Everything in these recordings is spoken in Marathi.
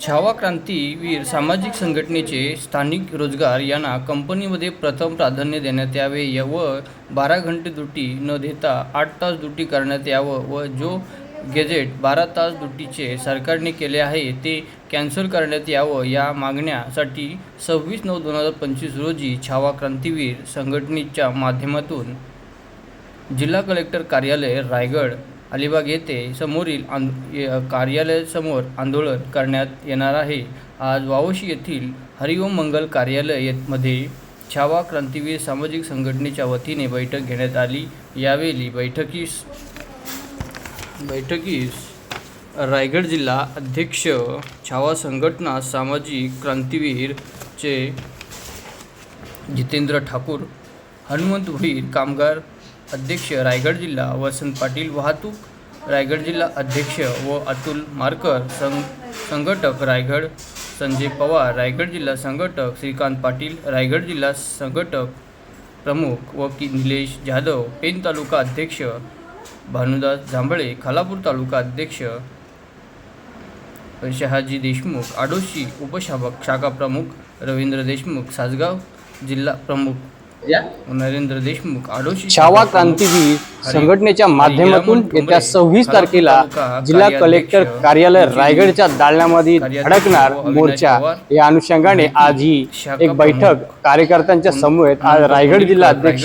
छावा क्रांतीवीर सामाजिक संघटनेचे स्थानिक रोजगार यांना कंपनीमध्ये प्रथम प्राधान्य देण्यात यावे य- व बारा घंटे ड्युटी न देता आठ तास ड्युटी करण्यात यावं व जो गेजेट बारा तास ड्युटीचे सरकारने केले आहे ते कॅन्सल करण्यात यावं या मागण्यासाठी सव्वीस नऊ दोन हजार पंचवीस रोजी छावा क्रांतीवीर संघटनेच्या माध्यमातून जिल्हा कलेक्टर कार्यालय रायगड अलिबाग येथे समोरील आंद कार्यालयासमोर आंदोलन करण्यात येणार आहे. आज वावशी येथील हरिओम मंगल कार्यालयमध्ये छावा क्रांतीवीर सामाजिक संघटनेच्या वतीने बैठक घेण्यात आली. यावेळी बैठकीस बैठकीस रायगड जिल्हा अध्यक्ष छावा संघटना सामाजिक क्रांतीवीरचे जितेंद्र ठाकूर हनुमंत भुईर कामगार अध्यक्ष रायगड जिल्हा वसंत पाटील वाहतूक रायगड जिल्हा अध्यक्ष व अतुल मारकर सं संघटक रायगड संजय पवार रायगड जिल्हा संघटक श्रीकांत पाटील रायगड जिल्हा संघटक प्रमुख व की निलेश जाधव पेन तालुका अध्यक्ष भानुदास जांभळे खालापूर तालुका अध्यक्ष शहाजी देशमुख आडोशी उपशाखा शाखा प्रमुख रवींद्र देशमुख सासगाव जिल्हा प्रमुख नरेंद्र देशमुख आडोशी छावा क्रांतीवीर संघटनेच्या माध्यमातून येत्या सव्वीस तारखेला जिल्हा कलेक्टर कार्यालय रायगडच्या दालनामध्ये धडकणार अविनाश मोर्चा. या अनुषंगाने आज ही एक बैठक कार्यकर्त्यांच्या समवेत आज रायगड जिल्हा अध्यक्ष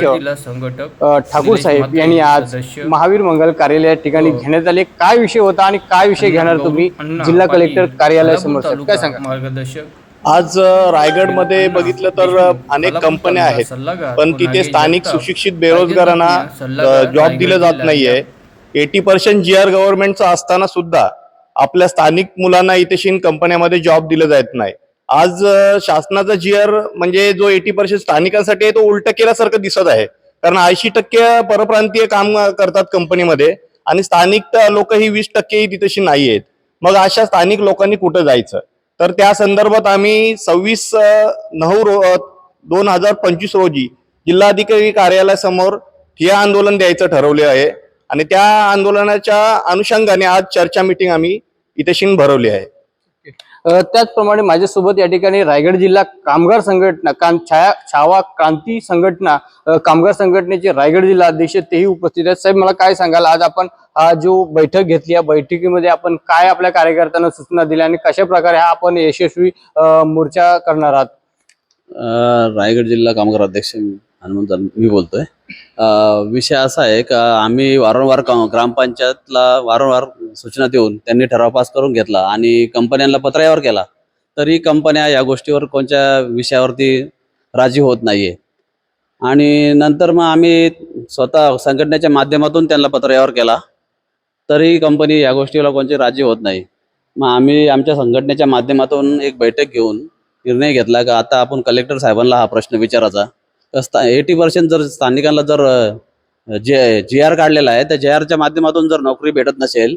ठाकूर साहेब यांनी आज महावीर मंगल कार्यालय ठिकाणी हो. घेण्यात आले. काय विषय होता आणि काय विषय घेणार तुम्ही? जिल्हा कलेक्टर कार्यालयासमोर काय सांगा? मार्गदर्शक आज रायगडमध्ये बघितलं तर अनेक कंपन्या आहेत. पण तिथे स्थानिक सुशिक्षित बेरोजगारांना जॉब दिलं जात नाहीये. एटी पर्सेंट जी आर गव्हर्नमेंटचा असताना सुद्धा आपल्या स्थानिक मुलांना इथे शिन कंपन्यामध्ये जॉब दिलं जात नाही. आज शासनाचा जी आर म्हणजे जो एटी पर्सेंट स्थानिकांसाठी आहे तो उलट केल्यासारखं दिसत आहे. कारण ऐंशी टक्के परप्रांतीय काम करतात कंपनीमध्ये आणि स्थानिक लोक ही वीस टक्केही तिथेशी नाही आहेत मग अशा स्थानिक लोकांनी कुठं जायचं? तर त्या संदर्भात आम्ही सव्वीस नऊ रो दोन हजार पंचवीस रोजी जिल्हाधिकारी कार्यालयासमोर ठिया आंदोलन द्यायचं ठरवले आहे. आणि त्या आंदोलनाच्या अनुषंगाने आज चर्चा मिटिंग आम्ही इथे शिन भरवली आहे. त्याचप्रमाणे माझ्यासोबत या ठिकाणी रायगड जिल्हा कामगार संघटना कां छाया छावा क्रांती संघटना कामगार संघटनेचे रायगड जिल्हा अध्यक्ष तेही उपस्थित आहेत. साहेब मला काय सांगाल? आज आपण हा जो बैठक घेतली या बैठकीमध्ये आपण काय आपल्या कार्यकर्त्यांना सूचना दिल्या आणि कशा प्रकारे हा आपण यशस्वी मोर्चा करणार आहात? रायगड जिल्हा कामगार अध्यक्ष हनुमंत मी बोलतोय. विषय असा आहे का आम्ही वारंवार ग्रामपंचायतला वारंवार सूचना देऊन त्यांनी ठराव पास करून घेतला आणि कंपन्यांना पत्रावर केला. तरी कंपन्या या गोष्टीवर कोणत्या विषयावरती राजी होत नाहीये. आणि नंतर मग आम्ही स्वतः संघटनेच्या माध्यमातून त्यांना पत्रावर केला. तरी कंपनी या गोष्टीला कोणती राजी होत नाही. मग आम्ही आमच्या संघटनेच्या माध्यमातून एक बैठक घेऊन निर्णय घेतला का आता आपण कलेक्टर साहेबांना हा प्रश्न विचारायचा. एटी पर्सेंट जर स्थानिकांना जर जे जी आर काढलेला आहे त्या जे आरच्या माध्यमातून जर नोकरी भेटत नसेल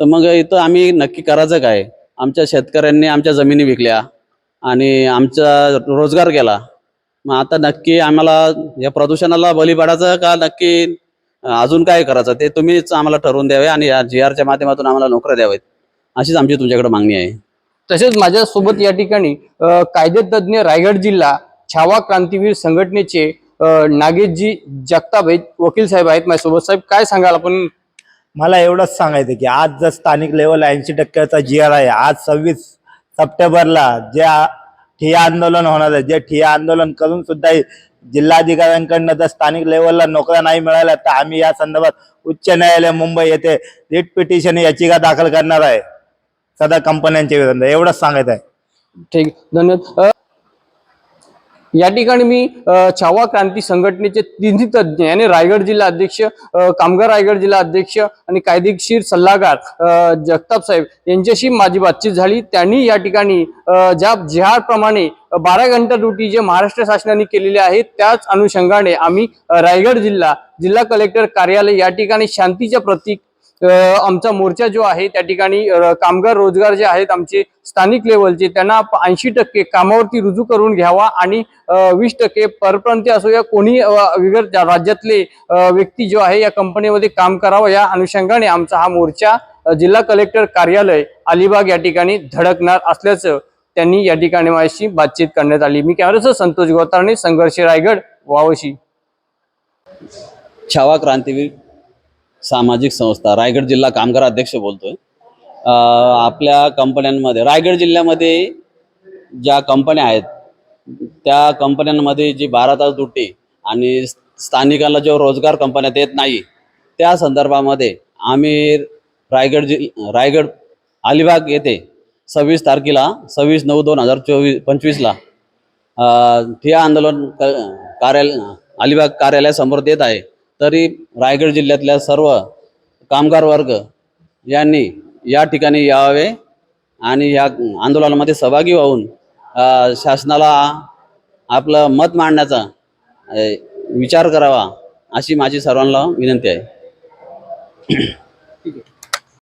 तर मग इथं आम्ही नक्की करायचं काय? आमच्या शेतकऱ्यांनी आमच्या जमिनी विकल्या आणि आमचा रोजगार गेला मग आता नक्की आम्हाला या प्रदूषणाला बली पडायचं का? नक्की अजून काय करायचं? ते तुम्हीच आम्हाला ठरवून द्यावे आणि या जी आरच्या माध्यमातून आम्हाला नोकऱ्या द्यावेत. अशीच आमची तुमच्याकडे मागणी आहे. तसेच माझ्यासोबत या ठिकाणी कायदे कायदेतज्ञ रायगड जिल्हा छावा क्रांतीवीर संघटनेचे नागेशजी जगताप आहेत वकील साहेब आहेत. माझ्यासोबत साहेब काय सांगाल आपण? मला एवढंच सांगायचं की आज जर स्थानिक लेवल ऐंशी टक्क्याचा जी आर आहे. आज सव्वीस सप्टेंबरला जे ठिय्या आंदोलन होणार आहे जे ठिय्या आंदोलन करून सुद्धा जिल्हाधिकाऱ्यांकडनं जर स्थानिक लेवलला नोकऱ्या नाही मिळाल्या तर आम्ही या संदर्भात उच्च न्यायालय मुंबई येथे रिट पिटिशन याचिका दाखल करणार आहे. सदर कंपन्यांच्या विरुद्ध. एवढंच सांगायचं आहे. ठीक. धन्यवाद. या ठिकाणी मी छावा क्रांती संघटनेचे तिन्ही तज्ज्ञ आणि रायगड जिल्हा अध्यक्ष कामगार रायगड जिल्हा अध्यक्ष आणि कायदेशीर सल्लागार जगताप साहेब यांच्याशी माझी बातचीत झाली. त्यांनी या ठिकाणी ज्या जिहारप्रमाणे बारा घंटा ड्युटी जे महाराष्ट्र शासनाने केलेली आहे त्याच अनुषंगाने आम्ही रायगड जिल्हा जिल्हा कलेक्टर कार्यालय या ठिकाणी शांतीच्या प्रतीक आमचा मोर्चा जो आहे त्या ठिकाणी कामगार रोजगार जे आहेत आमचे स्थानिक लेवलचे त्यांना ऐंशी टक्के कामावरती रुजू करून घ्यावा आणि वीस टक्के परप्रांती असो या कोणी विगर राज्यातले व्यक्ती जो आहे या कंपनीमध्ये काम करावं या अनुषंगाने आमचा हा मोर्चा जिल्हा कलेक्टर कार्यालय अलिबाग या ठिकाणी धडकणार असल्याचं त्यांनी या ठिकाणी माझ्याशी बातचीत करण्यात आली. मी कॅमेरासह संतोष गोतारणे संघर्ष रायगड वावशी. छावा क्रांतीवीर सामाजिक संस्था रायगड जिल्हा कामगार अध्यक्ष बोलतोय. आपल्या कंपन्यांमध्ये रायगड जिल्ह्यामध्ये ज्या कंपन्या आहेत त्या कंपन्यांमध्ये जी बारा तास ड्युटी आणि स्थानिकांना जो रोजगार कंपन्या देत नाही त्या संदर्भामध्ये आम्ही रायगड जि रायगड अलिबाग येथे सव्वीस तारखेला सव्वीस नऊ दोन हजार चोवीस पंचवीसला ठिया आंदोलन क कार्यालय अलिबाग कार्यालयासमोर देत आहे. तरी रायगड जिल्ह्यातल्या सर्व कामगार वर्ग यांनी या ठिकाणी यावे आणि या आंदोलनामध्ये सहभागी होऊन शासनाला आपलं मत मांडण्याचा विचार करावा अशी माझी सर्वांना विनंती आहे.